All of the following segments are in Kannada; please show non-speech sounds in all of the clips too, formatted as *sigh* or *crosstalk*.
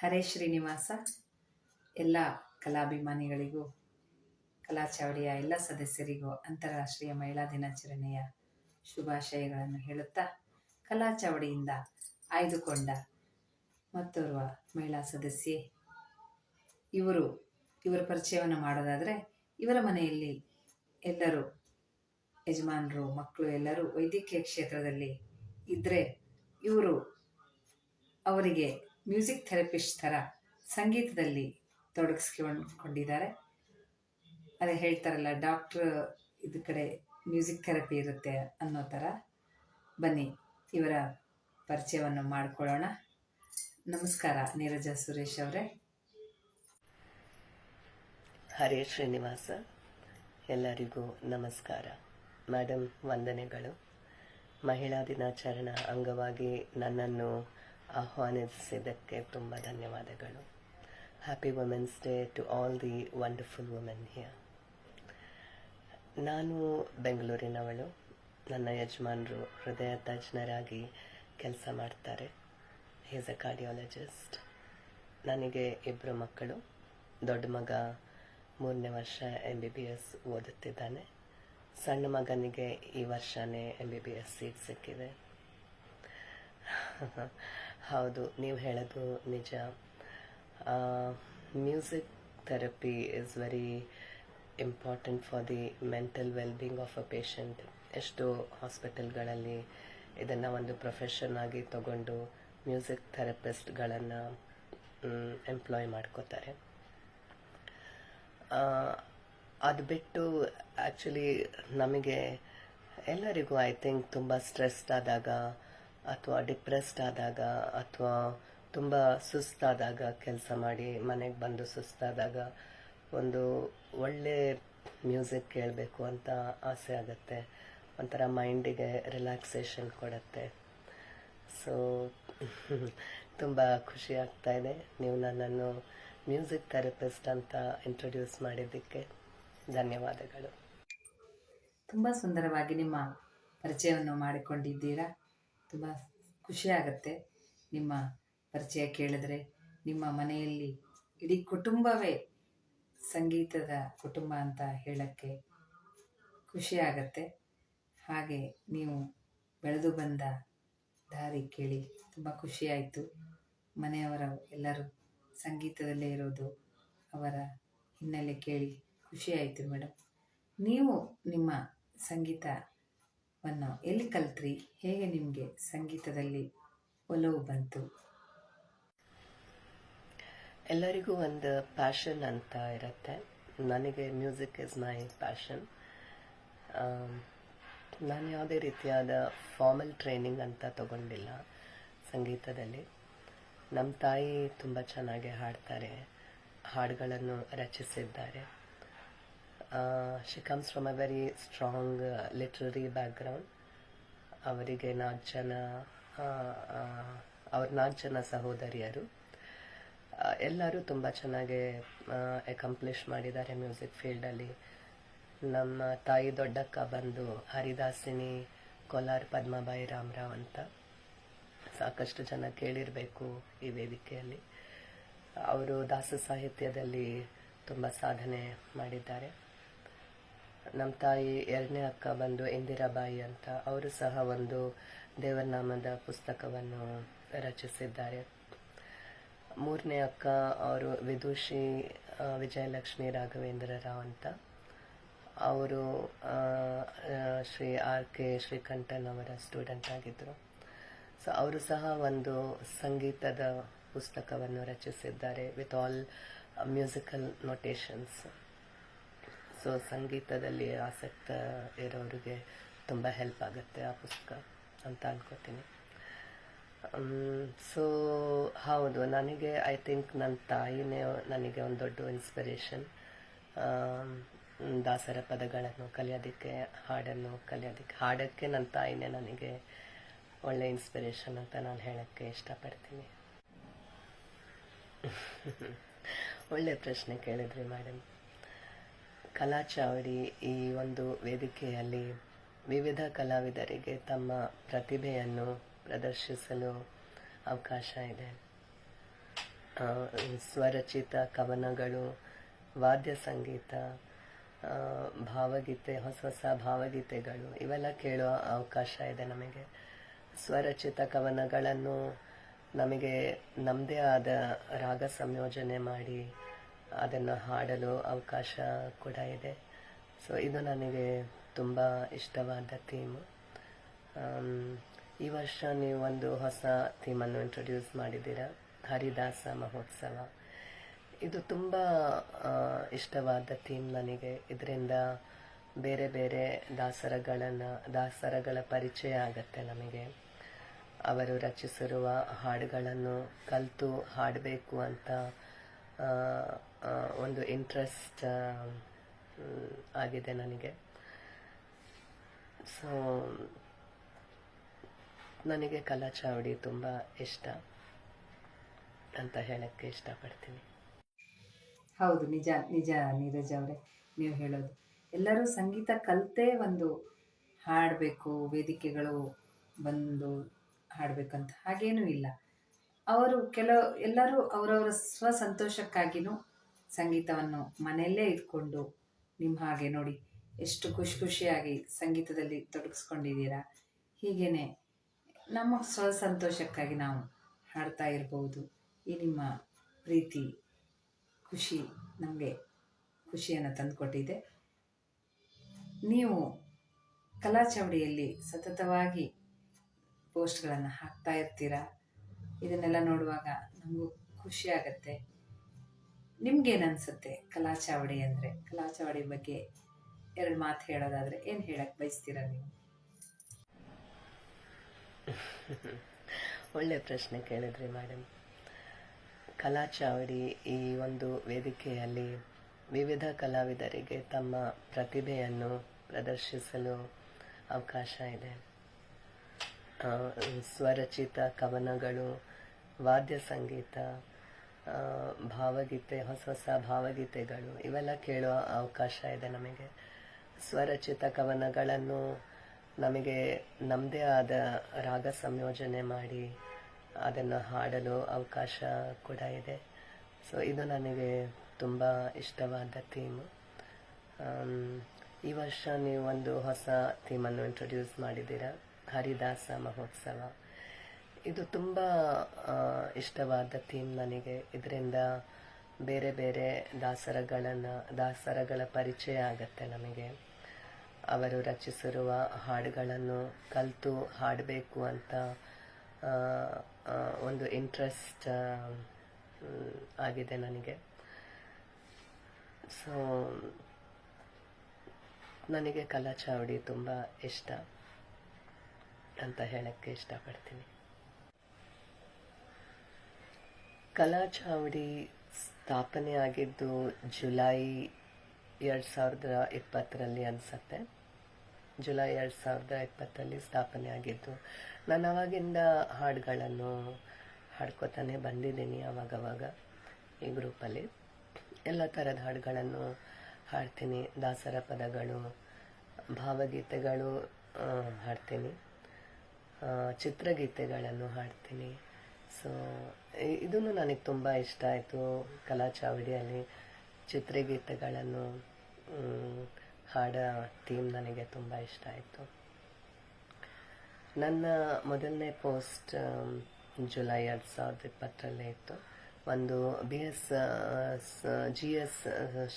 ಹರೇ ಶ್ರೀನಿವಾಸ. ಎಲ್ಲ ಕಲಾಭಿಮಾನಿಗಳಿಗೂ ಕಲಾಚಾವಡಿಯ ಎಲ್ಲ ಸದಸ್ಯರಿಗೂ ಅಂತಾರಾಷ್ಟ್ರೀಯ ಮಹಿಳಾ ದಿನಾಚರಣೆಯ ಶುಭಾಶಯಗಳನ್ನು ಹೇಳುತ್ತಾ ಕಲಾಚಾವಡಿಯಿಂದ ಆಯ್ದುಕೊಂಡ ಮತ್ತೋರ್ವ ಮಹಿಳಾ ಸದಸ್ಯೆ. ಇವರು, ಇವರ ಪರಿಚಯವನ್ನು ಮಾಡೋದಾದರೆ ಇವರ ಮನೆಯಲ್ಲಿ ಎಲ್ಲರೂ, ಯಜಮಾನರು, ಮಕ್ಕಳು ಎಲ್ಲರೂ ವೈದ್ಯಕೀಯ ಕ್ಷೇತ್ರದಲ್ಲಿ ಇದ್ದರೆ ಇವರು ಅವರಿಗೆ ಮ್ಯೂಸಿಕ್ ಥೆರಪಿಸ್ಟ್ ಥರ ಸಂಗೀತದಲ್ಲಿ ತೊಡಗಿಸ್ಕೊಂಡಿದ್ದಾರೆ ಅದೇ ಹೇಳ್ತಾರಲ್ಲ, ಡಾಕ್ಟ್ರ್ ಇದು ಕಡೆ ಮ್ಯೂಸಿಕ್ ಥೆರಪಿ ಇರುತ್ತೆ ಅನ್ನೋ ಥರ. ಬನ್ನಿ, ಇವರ ಪರಿಚಯವನ್ನು ಮಾಡಿಕೊಳ್ಳೋಣ. ನಮಸ್ಕಾರ, ನೀರಜ ಸುರೇಶ್ ಅವರೇ. ಹರೇ ಶ್ರೀನಿವಾಸ, ಎಲ್ಲರಿಗೂ ನಮಸ್ಕಾರ. ಮೇಡಮ್ ವಂದನೆಗಳು. ಮಹಿಳಾ ದಿನಾಚರಣೆ ಅಂಗವಾಗಿ ನನ್ನನ್ನು ಆಹ್ವಾನಿಸಿದ್ದಕ್ಕೆ ತುಂಬ ಧನ್ಯವಾದಗಳು. Happy women's day to all the wonderful women here ನಾನು ಬೆಂಗಳೂರಿನವಳು. ನನ್ನ ಯಜಮಾನರು ಹೃದಯ ತಜ್ಞರಾಗಿ ಕೆಲಸ ಮಾಡ್ತಾರೆ. ಈಸ್ ಎ ಕಾರ್ಡಿಯಾಲಜಿಸ್ಟ್ ನನಗೆ ಇಬ್ಬರು ಮಕ್ಕಳು. ದೊಡ್ಡ ಮಗ ಮೂರನೇ ವರ್ಷ ಎಂ ಬಿ ಬಿ ಎಸ್ ಓದುತ್ತಿದ್ದಾನೆ. ಸಣ್ಣ ಮಗನಿಗೆ ಈ ವರ್ಷವೇ M B B S seat ಸಿಕ್ಕಿದೆ. *laughs* ಹೌದು, ನೀವು ಹೇಳೋದು ನಿಜ. Music therapy is very important for the mental wellbeing of a patient ಎಷ್ಟೋ ಹಾಸ್ಪಿಟಲ್ಗಳಲ್ಲಿ ಇದನ್ನು ಒಂದು ಪ್ರೊಫೆಷನ್ ಆಗಿ ತಗೊಂಡು ಮ್ಯೂಸಿಕ್ ಥೆರಪಿಸ್ಟ್ಗಳನ್ನು ಎಂಪ್ಲಾಯ್ ಮಾಡ್ಕೋತಾರೆ. ಅದು ಬಿಟ್ಟು ಆ್ಯಕ್ಚುಲಿ ನಮಗೆ ಎಲ್ಲರಿಗೂ ಐ ಥಿಂಕ್ ತುಂಬ ಸ್ಟ್ರೆಸ್ಡ್ ಆದಾಗ ಅಥವಾ ಡಿಪ್ರೆಸ್ಡ್ ಆದಾಗ ಅಥವಾ ತುಂಬ ಸುಸ್ತಾದಾಗ ಕೆಲಸ ಮಾಡಿ ಮನೆಗೆ ಬಂದು ಸುಸ್ತಾದಾಗ ಒಂದು ಒಳ್ಳೆ ಮ್ಯೂಸಿಕ್ ಕೇಳಬೇಕು ಅಂತ ಆಸೆ ಆಗುತ್ತೆ. ಒಂಥರ ಮೈಂಡಿಗೆ ರಿಲ್ಯಾಕ್ಸೇಷನ್ ಕೊಡುತ್ತೆ. ಸೊ ತುಂಬ ಖುಷಿ ಆಗ್ತಾ ಇದೆ. ನೀವು ನನ್ನನ್ನು ಮ್ಯೂಸಿಕ್ ಥೆರಪಿಸ್ಟ್ ಅಂತ ಇಂಟ್ರೊಡ್ಯೂಸ್ ಮಾಡಿದ್ದಕ್ಕೆ ಧನ್ಯವಾದಗಳು. ತುಂಬ ಸುಂದರವಾಗಿ ನಿಮ್ಮ ಪರಿಚಯವನ್ನು ಮಾಡಿಕೊಂಡಿದ್ದೀರಾ. ತುಂಬ ಖುಷಿಯಾಗತ್ತೆ ನಿಮ್ಮ ಪರಿಚಯ ಕೇಳಿದ್ರೆ. ನಿಮ್ಮ ಮನೆಯಲ್ಲಿ ಇಡೀ ಕುಟುಂಬವೇ ಸಂಗೀತದ ಕುಟುಂಬ ಅಂತ ಹೇಳೋಕ್ಕೆ ಖುಷಿಯಾಗತ್ತೆ. ಹಾಗೆ ನೀವು ಬೆಳೆದು ಬಂದ ದಾರಿ ಕೇಳಿ ತುಂಬ ಖುಷಿಯಾಯಿತು. ಮನೆಯವರ ಎಲ್ಲರೂ ಸಂಗೀತದಲ್ಲೇ ಇರೋದು ಅವರ ಹಿನ್ನೆಲೆ ಕೇಳಿ ಖುಷಿಯಾಯಿತು ಮೇಡಮ್ ನೀವು ನಿಮ್ಮ ಸಂಗೀತವನ್ನು ಎಲ್ಲಿ ಕಲ್ತ್ರಿ? ಹೇಗೆ ನಿಮಗೆ ಸಂಗೀತದಲ್ಲಿ ಒಲವು ಬಂತು? ಎಲ್ಲರಿಗೂ ಒಂದು ಪ್ಯಾಷನ್ ಅಂತ ಇರುತ್ತೆ. ನನಗೆ ಮ್ಯೂಸಿಕ್ ಇಸ್ ಮೈ ಪ್ಯಾಷನ್ ನಾನು ಯಾವುದೇ ರೀತಿಯಾದ ಫಾರ್ಮಲ್ ಟ್ರೈನಿಂಗ್ ಅಂತ ತಗೊಂಡಿಲ್ಲ ಸಂಗೀತದಲ್ಲಿ. ನಮ್ಮ ತಾಯಿ ತುಂಬ ಚೆನ್ನಾಗಿ ಹಾಡ್ತಾರೆ, ಹಾಡುಗಳನ್ನು ರಚಿಸಿದ್ದಾರೆ. She comes from a very strong literary background ಅವರಿಗೆ ನಾಲ್ಕು ಜನ ಅವ್ರ ನಾಲ್ಕು ಜನ ಸಹೋದರಿಯರು ಎಲ್ಲರೂ ತುಂಬ ಚೆನ್ನಾಗಿ ಅಕಂಪ್ಲಿಷ್ ಮಾಡಿದ್ದಾರೆ ಮ್ಯೂಸಿಕ್ ಫೀಲ್ಡಲ್ಲಿ ನಮ್ಮ ತಾಯಿ ದೊಡ್ಡಕ್ಕ ಬಂದು ಹರಿದಾಸಿನಿ, ಕೋಲಾರ್ ಪದ್ಮಬಾಯಿ ರಾಮರಾವ್ ಅಂತ. ಸಾಕಷ್ಟು ಜನ ಕೇಳಿರಬೇಕು ಈ ವೇದಿಕೆಯಲ್ಲಿ. ಅವರು ದಾಸ ಸಾಹಿತ್ಯದಲ್ಲಿ ತುಂಬ ಸಾಧನೆ ಮಾಡಿದ್ದಾರೆ. ನಮ್ಮ ತಾಯಿ ಎರಡನೇ ಅಕ್ಕ ಬಂದು ಇಂದಿರಾಬಾಯಿ ಅಂತ, ಅವರು ಸಹ ಒಂದು ದೇವರನಾಮದ ಪುಸ್ತಕವನ್ನು ರಚಿಸಿದ್ದಾರೆ. ಮೂರನೇ ಅಕ್ಕ ಅವರು ವಿದುಷಿ ವಿಜಯಲಕ್ಷ್ಮಿ ರಾಘವೇಂದ್ರ ರಾವ್ ಅಂತ. ಅವರು ಶ್ರೀ ಆರ್ ಕೆ ಶ್ರೀಕಂಠನ್ ಅವರ ಸ್ಟೂಡೆಂಟ್ ಆಗಿದ್ದರು ಸೊ ಅವರು ಸಹ ಒಂದು ಸಂಗೀತದ ಪುಸ್ತಕವನ್ನು ರಚಿಸಿದ್ದಾರೆ with all musical notations so ಸಂಗೀತದಲ್ಲಿ ಆಸಕ್ತ ಇರೋರಿಗೆ ತುಂಬ ಹೆಲ್ಪ್ ಆಗುತ್ತೆ ಆ ಪುಸ್ತಕ ಅಂತ ಅನ್ಕೋತೀನಿ. ಸೊ ಹೌದು. ನನಗೆ ಐ ಥಿಂಕ್ ನನ್ನ ತಾಯಿನೇ ನನಗೆ ಒಂದು ದೊಡ್ಡ ಇನ್ಸ್ಪಿರೇಷನ್ ದಾಸರ ಪದಗಳನ್ನು ಕಲಿಯೋದಕ್ಕೆ, ಹಾಡನ್ನು ಕಲಿಯೋದಕ್ಕೆ, ಹಾಡೋಕ್ಕೆ ನನ್ನ ತಾಯಿನೇ ನನಗೆ ಒಳ್ಳೆ ಇನ್ಸ್ಪಿರೇಷನ್ ಅಂತ ನಾನು ಹೇಳೋಕ್ಕೆ ಇಷ್ಟಪಡ್ತೀನಿ. *laughs* ಒಳ್ಳೆ ಪ್ರಶ್ನೆ ಕೇಳಿದ್ರಿ ಮೇಡಮ್ ಕಲಾಚಾವಡಿ ಈ ಒಂದು ವೇದಿಕೆಯಲ್ಲಿ ವಿವಿಧ ಕಲಾವಿದರಿಗೆ ತಮ್ಮ ಪ್ರತಿಭೆಯನ್ನು ಪ್ರದರ್ಶಿಸಲು ಅವಕಾಶ ಇದೆ. ಸ್ವರಚಿತ ಕವನಗಳು, ವಾದ್ಯ ಸಂಗೀತ ಭಾವಗೀತೆ, ಹೊಸ ಹೊಸ ಭಾವಗೀತೆಗಳು, ಇವೆಲ್ಲ ಕೇಳುವ ಅವಕಾಶ ಇದೆ ನಮಗೆ. ಸ್ವರಚಿತ ಕವನಗಳನ್ನು ನಮಗೆ ನಮ್ಮದೇ ಆದ ರಾಗ ಸಂಯೋಜನೆ ಮಾಡಿ ಅದನ್ನು ಹಾಡಲು ಅವಕಾಶ ಕೂಡ ಇದೆ. ಸೊ ಇದು ನನಗೆ ತುಂಬ ಇಷ್ಟವಾದ ಥೀಮ್ ಈ ವರ್ಷ ನೀವು ಒಂದು ಹೊಸ ಥೀಮನ್ನು ಇಂಟ್ರೊಡ್ಯೂಸ್ ಮಾಡಿದ್ದೀರಾ? ಹರಿದಾಸ ಮಹೋತ್ಸವ. ಇದು ತುಂಬ ಇಷ್ಟವಾದ ಥೀಮ್ ನನಗೆ. ಇದರಿಂದ ಬೇರೆ ಬೇರೆ ದಾಸರಗಳನ್ನು, ದಾಸರಗಳ ಪರಿಚಯ ಆಗತ್ತೆ ನಮಗೆ. ಅವರು ರಚಿಸಿರುವ ಹಾಡುಗಳನ್ನು ಕಲಿತು ಹಾಡಬೇಕು ಅಂತ ಒಂದು ಇಂಟ್ರೆಸ್ಟ್ ಆಗಿದೆ ನನಗೆ. ಸೊ ನನಗೆ ಕಲಾ ಚಾವಡಿ ತುಂಬ ಇಷ್ಟ ಅಂತ ಹೇಳಕ್ಕೆ ಇಷ್ಟಪಡ್ತೀನಿ. ಹೌದು, ನಿಜ ನಿಜ ನೀರಜ್ ಅವರೇ, ನೀವು ಹೇಳೋದು. ಎಲ್ಲರೂ ಸಂಗೀತ ಕಲಿತೇ ಒಂದು ಹಾಡಬೇಕು, ವೇದಿಕೆಗಳು ಬಂದು ಹಾಡಬೇಕಂತ ಹಾಗೇನೂ ಇಲ್ಲ. ಅವರು ಕೆಲವು, ಎಲ್ಲರೂ ಅವರವರ ಸ್ವ ಸಂತೋಷಕ್ಕಾಗಿನೂ ಸಂಗೀತವನ್ನು ಮನೆಯಲ್ಲೇ ಇಟ್ಕೊಂಡು ನಿಮ್ಮ ಹಾಗೆ ನೋಡಿ ಎಷ್ಟು ಖುಷಿ ಖುಷಿಯಾಗಿ ಸಂಗೀತದಲ್ಲಿ ತೊಡಗಿಸ್ಕೊಂಡಿದ್ದೀರಾ. ಹೀಗೇನೆ ನಮ್ಮ ಸ್ವ ಸಂತೋಷಕ್ಕಾಗಿ ನಾವು ಹಾಡ್ತಾ ಇರಬಹುದು ಈ ನಿಮ್ಮ ಪ್ರೀತಿ, ಖುಷಿ ನಮಗೆ ಖುಷಿಯನ್ನು ತಂದುಕೊಟ್ಟಿದೆ. ನೀವು ಕಲಾ ಚವಡಿಯಲ್ಲಿ ಸತತವಾಗಿ ಪೋಸ್ಟ್ಗಳನ್ನು ಹಾಕ್ತಾ ಇರ್ತೀರಾ. ಇದನ್ನೆಲ್ಲ ನೋಡುವಾಗ ನಮಗೂ ಖುಷಿ ಆಗತ್ತೆ. ನಿಮ್ಗೇನು ಅನಿಸುತ್ತೆ ಕಲಾ ಚಾವಡಿ ಅಂದರೆ? ಕಲಾ ಚಾವಡಿ ಬಗ್ಗೆ ಎರಡು ಮಾತು ಹೇಳೋದಾದರೆ ಏನು ಹೇಳಕ್ಕೆ ಬಯಸ್ತೀರ ನೀವು? *laughs* ಒಳ್ಳೆ ಪ್ರಶ್ನೆ ಕೇಳಿದ್ರಿ ಮೇಡಮ್ ಕಲಾ ಚಾವಡಿ ಈ ಒಂದು ವೇದಿಕೆಯಲ್ಲಿ ವಿವಿಧ ಕಲಾವಿದರಿಗೆ ತಮ್ಮ ಪ್ರತಿಭೆಯನ್ನು ಪ್ರದರ್ಶಿಸಲು ಅವಕಾಶ ಇದೆ. ಸ್ವರಚಿತ ಕವನಗಳು, ವಾದ್ಯ ಸಂಗೀತ ಭಾವಗೀತೆ, ಹೊಸ ಹೊಸ ಭಾವಗೀತೆಗಳು, ಇವೆಲ್ಲ ಕೇಳುವ ಅವಕಾಶ ಇದೆ ನಮಗೆ. ಸ್ವರಚಿತ ಕವನಗಳನ್ನು ನಮಗೆ ನಮ್ಮದೇ ಆದ ರಾಗ ಸಂಯೋಜನೆ ಮಾಡಿ ಅದನ್ನು ಹಾಡಲು ಅವಕಾಶ ಕೂಡ ಇದೆ. ಸೊ ಇದು ನನಗೆ ತುಂಬ ಇಷ್ಟವಾದ ಥೀಮ್ ಈ ವರ್ಷ ನೀವು ಒಂದು ಹೊಸ ಥೀಮನ್ನು ಇಂಟ್ರೊಡ್ಯೂಸ್ ಮಾಡಿದ್ದೀರಾ? ಹರಿದಾಸ ಮಹೋತ್ಸವ. ಇದು ತುಂಬ ಇಷ್ಟವಾದ ಥೀಮ್ ನನಗೆ. ಇದರಿಂದ ಬೇರೆ ಬೇರೆ ದಾಸರಗಳನ್ನು, ದಾಸರಗಳ ಪರಿಚಯ ಆಗತ್ತೆ ನಮಗೆ. ಅವರು ರಚಿಸಿರುವ ಹಾಡುಗಳನ್ನು ಕಲಿತು ಹಾಡಬೇಕು ಅಂತ ಒಂದು ಇಂಟ್ರೆಸ್ಟ್ ಆಗಿದೆ ನನಗೆ. ಸೊ ನನಗೆ ಕಲಾ ಚಾವಡಿ ತುಂಬ ಇಷ್ಟ ಅಂತ ಹೇಳಕ್ಕೆ ಇಷ್ಟಪಡ್ತೀನಿ. ಕಲಾ ಚಾವಡಿ ಸ್ಥಾಪನೆ ಆಗಿದ್ದು ಜುಲೈ ಎರಡು ಸಾವಿರದ ಇಪ್ಪತ್ತರಲ್ಲಿ ಅನಿಸತ್ತೆ. ಜುಲೈ ಎರಡು ಸಾವಿರದ ಇಪ್ಪತ್ತರಲ್ಲಿ ಸ್ಥಾಪನೆ ಆಗಿದ್ದು, ನಾನು ಅವಾಗಿಂದ ಹಾಡುಗಳನ್ನು ಹಾಡ್ಕೋತಾನೆ ಬಂದಿದ್ದೀನಿ ಅವಾಗವಾಗ ಈ ಗ್ರೂಪಲ್ಲಿ. ಎಲ್ಲ ಥರದ ಹಾಡುಗಳನ್ನು ಹಾಡ್ತೀನಿ. ದಾಸರ ಪದಗಳು, ಭಾವಗೀತೆಗಳು ಹಾಡ್ತೀನಿ. ಚಿತ್ರಗೀತೆಗಳನ್ನು ಹಾಡ್ತೀನಿ. ಸೊ ಇದನ್ನು ನನಗೆ ತುಂಬ ಇಷ್ಟ ಆಯಿತು. ಕಲಾ ಚಾವಡಿಯಲ್ಲಿ ಚಿತ್ರಗೀತೆಗಳನ್ನು ಹಾಡ ಥೀಮ್ ನನಗೆ ತುಂಬ ಇಷ್ಟ ಆಯಿತು. ನನ್ನ ಮೊದಲನೇ ಪೋಸ್ಟ್ ಜುಲೈ ಎರಡು ಸಾವಿರದ ಇಪ್ಪತ್ತರಲ್ಲೇ ಇತ್ತು. ಒಂದು B S G S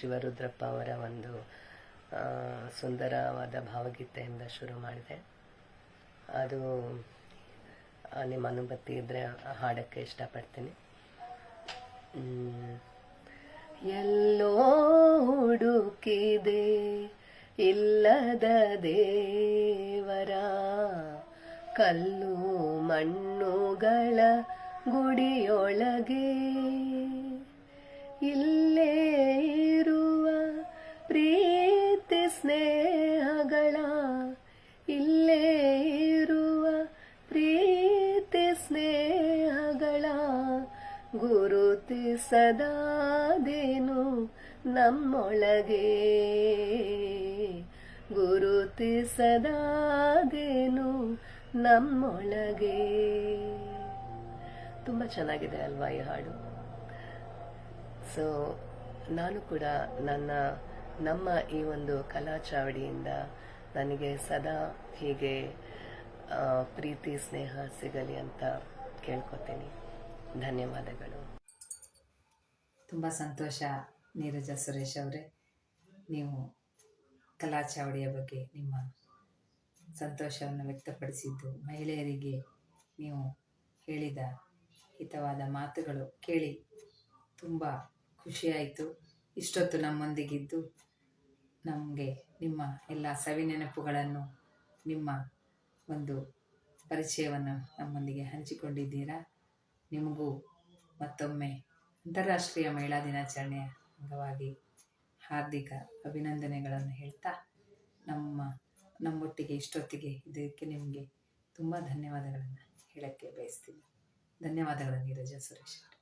Shivarudrappa ಅವರ ಒಂದು ಸುಂದರವಾದ ಭಾವಗೀತೆಯಿಂದ ಶುರು ಮಾಡಿದೆ. ಅದು ನಿಮ್ಮ ಅನುಮತಿ ಇದ್ದರೆ ಹಾಡಕ್ಕೆ ಇಷ್ಟಪಡ್ತೀನಿ. ಎಲ್ಲೋ ಹುಡುಕಿದೆ ಇಲ್ಲದ ದೇವರ ಕಲ್ಲು ಮಣ್ಣುಗಳ ಗುಡಿಯೊಳಗೆ ಇಲ್ಲೇ ಇರುವ ಪ್ರೀತಿ ಸ್ನೇಹಗಳ ಇಲ್ಲೇ ಗುರುತಿಸದಾದೇನು ನಮ್ಮೊಳಗೆ. ಗುರುತಿಸದಾದೇನು ನಮ್ಮೊಳಗೆ. ತುಂಬ ಚೆನ್ನಾಗಿದೆ ಅಲ್ವಾ ಈ ಹಾಡು? ಸೊ ನಾನು ಕೂಡ ನನ್ನ, ನಮ್ಮ ಈ ಒಂದು ಕಲಾ ಚಾವಡಿಯಿಂದ ನನಗೆ ಸದಾ ಹೀಗೆ ಪ್ರೀತಿ, ಸ್ನೇಹ ಸಿಗಲಿ ಅಂತ ಕೇಳ್ಕೊತೀನಿ. ಧನ್ಯವಾದಗಳು. ತುಂಬ ಸಂತೋಷ ನೀರಜ ಸುರೇಶ್ ಅವರೇ. ನೀವು ಕಲಾ ಚಾವಡಿಯ ಬಗ್ಗೆ ನಿಮ್ಮ ಸಂತೋಷವನ್ನು ವ್ಯಕ್ತಪಡಿಸಿದ್ದು, ಮಹಿಳೆಯರಿಗೆ ನೀವು ಹೇಳಿದ ಹಿತವಾದ ಮಾತುಗಳು ಕೇಳಿ ತುಂಬ ಖುಷಿಯಾಯಿತು. ಇಷ್ಟೊತ್ತು ನಮ್ಮೊಂದಿಗಿದ್ದು ನಮಗೆ ನಿಮ್ಮ ಎಲ್ಲ ಸವಿನೆನಪುಗಳನ್ನು ನಿಮ್ಮ ಒಂದು ಪರಿಚಯವನ್ನು ನಮ್ಮೊಂದಿಗೆ ಹಂಚಿಕೊಂಡಿದ್ದೀರಾ. ನಿಮಗೂ ಮತ್ತೊಮ್ಮೆ ಅಂತಾರಾಷ್ಟ್ರೀಯ ಮಹಿಳಾ ದಿನಾಚರಣೆಯ ಅಂಗವಾಗಿ ಹಾರ್ದಿಕ ಅಭಿನಂದನೆಗಳನ್ನು ಹೇಳ್ತಾ ನಮ್ಮ, ನಮ್ಮೊಟ್ಟಿಗೆ ಇಷ್ಟೊತ್ತಿಗೆ ಇದಕ್ಕೆ ನಿಮಗೆ ತುಂಬ ಧನ್ಯವಾದಗಳನ್ನು ಹೇಳಕ್ಕೆ ಬಯಸ್ತೀನಿ. ಧನ್ಯವಾದಗಳು ನೀರಜ ಸುರೇಶ್ ಅವರೇ.